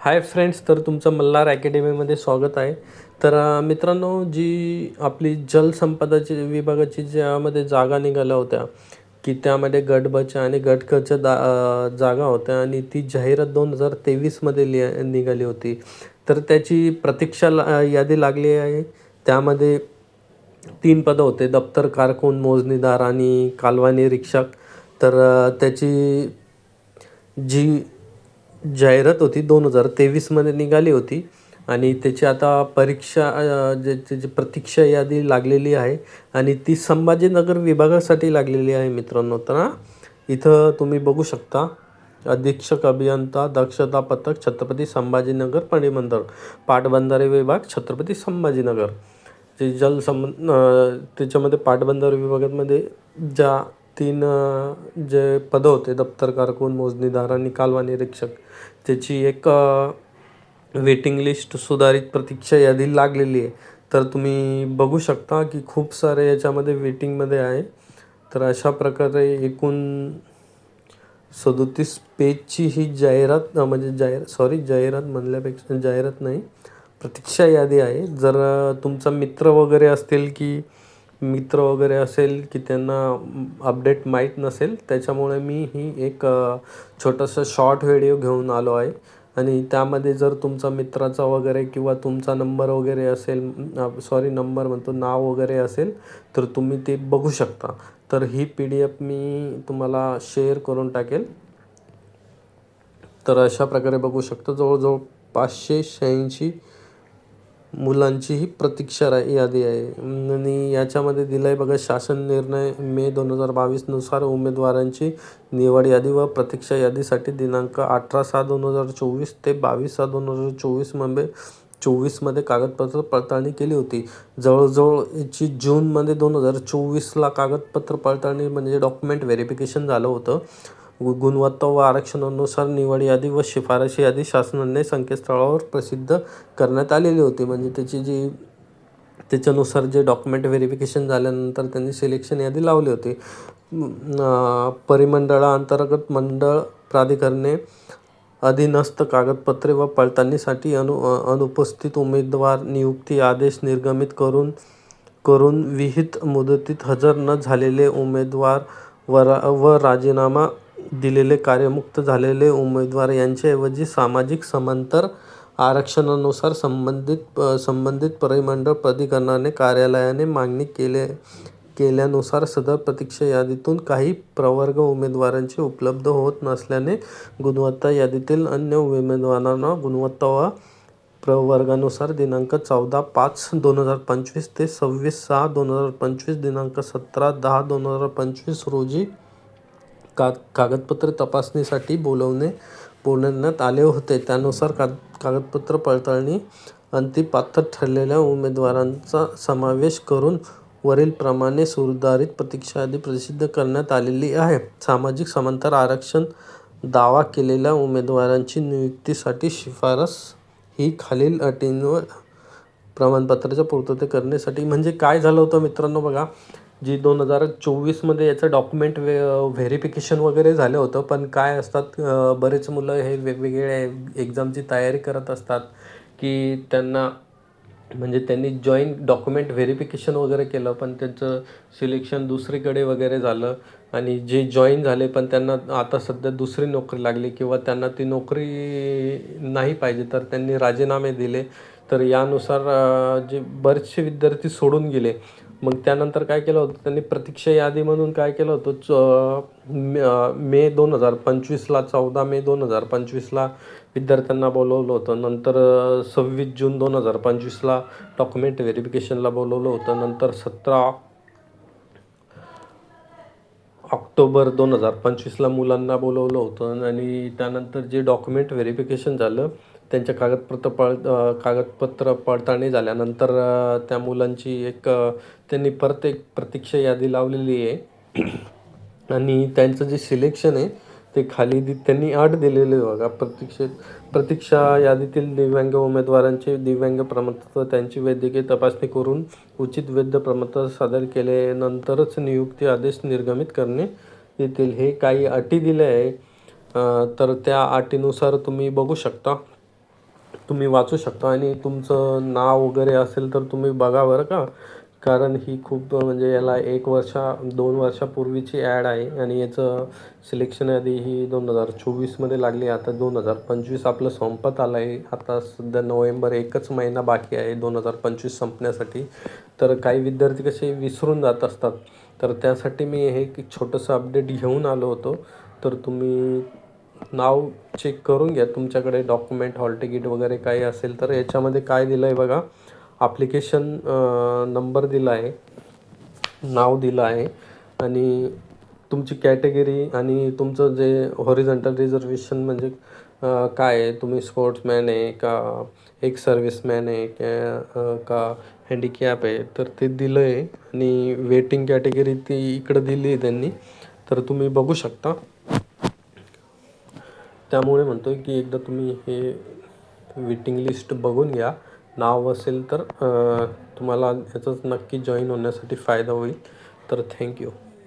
Hi friends तर तुमचं मल्हार अकॅडमीमध्ये स्वागत आहे. तर मित्रांनो जी आपली जलसंपदाची विभागाची ज्यामध्ये जागा निघाल्या होत्या की त्यामध्ये गटबच्या आणि गटकच्या दा जागा होत्या आणि ती जाहिरात दोन हजार तेवीसमध्ये लिहा निघाली होती. तर त्याची प्रतीक्षा ला यादी लागली आहे. त्यामध्ये तीन पदं होते दप्तर कारकून मोजणीदार आणि कालवानी रिक्षक. तर त्याची जी जाहिरात होती दोन हजार तेवीसमध्ये निघाली होती. आणि त्याची आता परीक्षा जे त्याची प्रतीक्षा यादी लागलेली आहे. आणि ती संभाजीनगर विभागासाठी लागलेली आहे मित्रांनो. तर इथं तुम्ही बघू शकता. अधीक्षक अभियंता दक्षता पथक छत्रपती संभाजीनगर पणीबंदर पाटबंधारे विभाग छत्रपती संभाजीनगर. जे जलसंबंध त्याच्यामध्ये पाटबंधारे विभागामध्ये ज्या तीन जे पदं होते दप्तर कारकून मोजणीदार आणि कालवा निरीक्षक त्याची एक वेटिंग लिस्ट सुधारित प्रतीक्षा यादी लागलेली आहे. तर तुम्ही बघू शकता की खूप सारे याच्यामध्ये वेटिंगमध्ये आहे. तर अशा प्रकारे एकूण सदोतीस पेजची ही जाहिरात म्हणजे जाहिर सॉरी जाहिरात म्हणल्यापेक्षा जाहिरात नाही प्रतीक्षा यादी आहे. जर तुमचा मित्र वगैरे असतील की मित्र वगैरे असेल की त्यांना अपडेट माहीत नसेल त्याच्यामुळे मी ही एक छोटंसं शॉर्ट व्हिडिओ घेऊन आलो आहे. आणि त्यामध्ये जर तुमचा मित्राचा वगैरे किंवा तुमचा नंबर वगैरे असेल सॉरी नंबर म्हणतो नाव वगैरे असेल तर तुम्ही ते बघू शकता. तर ही पी डी एफ मी तुम्हाला शेअर करून टाकेल. तर अशा प्रकारे बघू शकता जवळजवळ पाचशे शहाऐंशी मुलांची ही प्रतीक्षा रा यादी आहे. आणि याच्यामध्ये दिलं आहे बघा शासन निर्णय मे दोन हजार बावीसनुसार उमेदवारांची निवड यादी व प्रतीक्षा यादीसाठी दिनांक अठरा सहा दोन हजार चोवीस ते बावीस सहा दोन हजार चोवीसमध्ये चोवीसमध्ये कागदपत्र पडताळणी केली होती. जवळजवळ याची जूनमध्ये दोन हजार चोवीसला कागदपत्र पडताळणी म्हणजे डॉक्युमेंट व्हेरिफिकेशन झालं होतं. गु गुणवत्ता व आरक्षणानुसार निवड यादी व शिफारशी यादी शासनाने संकेतस्थळावर प्रसिद्ध करण्यात आलेली होती. म्हणजे त्याची जी त्याच्यानुसार जे डॉक्युमेंट व्हेरिफिकेशन झाल्यानंतर त्यांनी सिलेक्शन यादी लावली होती. परिमंडळाअंतर्गत मंडळ प्राधिकरणे अधीनस्थ कागदपत्रे व पडताळणीसाठी अनु अनुपस्थित उमेदवार नियुक्ती आदेश निर्गमित करून करून विहित मुदतीत हजर न झालेले उमेदवार व व राजीनामा दिलेले कार्यमुक्त झालेले उमेदवार यांच्याऐवजी सामाजिक समांतर आरक्षणानुसार संबंधित संबंधित परिमंडळ प्राधिकरणाने कार्यालयाने मागणी केले केल्यानुसार सदर प्रतीक्षा यादीतून काही प्रवर्ग उमेदवारांची उपलब्ध होत नसल्याने गुणवत्ता यादीतील अन्य उमेदवारांना गुणवत्ता व प्रवर्गानुसार दिनांक चौदा पाच दोन हजार पंचवीस ते सव्वीस सहा दोन हजार पंचवीस दिनांक सतरा दहा दोन हजार पंचवीस रोजी का कागदपत्र तपासणीसाठी बोलवणे बोलवण्यात आले होते. त्यानुसार का कागदपत्र पडताळणी अंतिम पात्र ठरलेल्या उमेदवारांचा समावेश करून वरीलप्रमाणे सुधारित प्रतीक्षा यादी प्रसिद्ध करण्यात आलेली आहे. सामाजिक समांतर आरक्षण दावा केलेल्या उमेदवारांची नियुक्तीसाठी शिफारस ही खालील अटींवर प्रमाणपत्राच्या पूर्तते करण्यासाठी म्हणजे काय झालं होतं मित्रांनो बघा. जी दोन हजार चोवीसमध्ये याचं डॉक्युमेंट वे व्हेरिफिकेशन वगैरे झालं होतं पण काय असतात बरेच मुलं हे वेगवेगळ्या एक्झामची तयारी करत असतात की त्यांना म्हणजे त्यांनी जॉईन डॉक्युमेंट व्हेरिफिकेशन वगैरे केलं पण त्यांचं सिलेक्शन दुसरीकडे वगैरे झालं आणि जे जॉईन झाले पण त्यांना आता सध्या दुसरी नोकरी लागली किंवा त्यांना ती नोकरी नाही पाहिजे तर त्यांनी राजीनामे दिले. तर यानुसार जे बरेचसे विद्यार्थी सोडून गेले. मग त्यानंतर काय केलं होतं? त्यांनी प्रतीक्षा यादी म्हणून काय केलं होतं? च मे दोन हजार पंचवीसला चौदा मे दोन हजार पंचवीसला विद्यार्थ्यांना बोलवलं होतं. नंतर सव्वीस जून दोन हजार पंचवीसला डॉक्युमेंट व्हेरिफिकेशनला बोलवलं होतं. नंतर सतरा ऑक्टोबर दोन हजार पंचवीसला मुलांना बोलवलं होतं. आणि त्यानंतर जे डॉक्युमेंट व्हेरिफिकेशन झालं त्यांच्या कागदपत्र पळ कागदपत्र पडताळणी झाल्यानंतर त्या मुलांची एक त्यांनी परत एक प्रतीक्षा यादी लावलेली आहे. आणि त्यांचं जे सिलेक्शन आहे ते खाली दि त्यांनी अट दिलेले आहे बघा. प्रतीक्षेत प्रतीक्षा यादीतील दिव्यांग उमेदवारांचे दिव्यांग प्रमाणपत्र त्यांची वैद्यकीय तपासणी करून उचित वैद्य प्रमाणपत्र सादर केल्यानंतरच नियुक्ती आदेश निर्गमित करणे येतील. हे काही अटी दिल्या आहे. तर त्या अटीनुसार तुम्ही बघू शकता. तुम्ही वाचू शकता आणि तुमचं नाव वगैरे असेल तर तुम्ही बघा बरं का. कारण ही खूप म्हणजे याला एक वर्षा दोन वर्षापूर्वीची ॲड आहे आणि याचं सिलेक्शन आधी ही दोन हजार चोवीसमध्ये लागली. आता दोन हजार पंचवीस आपलं संपत आलं आहे आता सध्या नोव्हेंबर एकच महिना बाकी आहे दोन हजार पंचवीस संपण्यासाठी. तर काही विद्यार्थी कसे विसरून जात असतात. तर त्यासाठी मी हे एक छोटंसं अपडेट घेऊन आलो होतो. तर तुम्ही नाव चेक करून घ्या. तुमच्याकडे डॉक्युमेंट हॉल तिकीट वगैरे काही असेल तर याच्यामध्ये काय दिलं आहे बघा ॲप्लिकेशन नंबर दिला आहे. नाव दिलं आहे. आणि तुमची कॅटेगरी आणि तुमचं जे हॉरिझॉन्टल रिझर्वेशन म्हणजे काय आहे? तुम्ही स्पोर्ट्समॅन आहे का? एक सर्व्हिसमॅन आहे का? का? हँडिकॅप आहे. तर ते दिलं आहे आणि वेटिंग कॅटेगरी ती इकडं दिली आहे त्यांनी. तर तुम्ही बघू शकता. त्यामुळे म्हणतोय की एकदा तुम्ही हे वेटिंग लिस्ट बघून घ्या. नाव असेल तर तुम्हाला याचाच नक्की जॉईन होण्यासाठी फायदा होईल. तर थँक्यू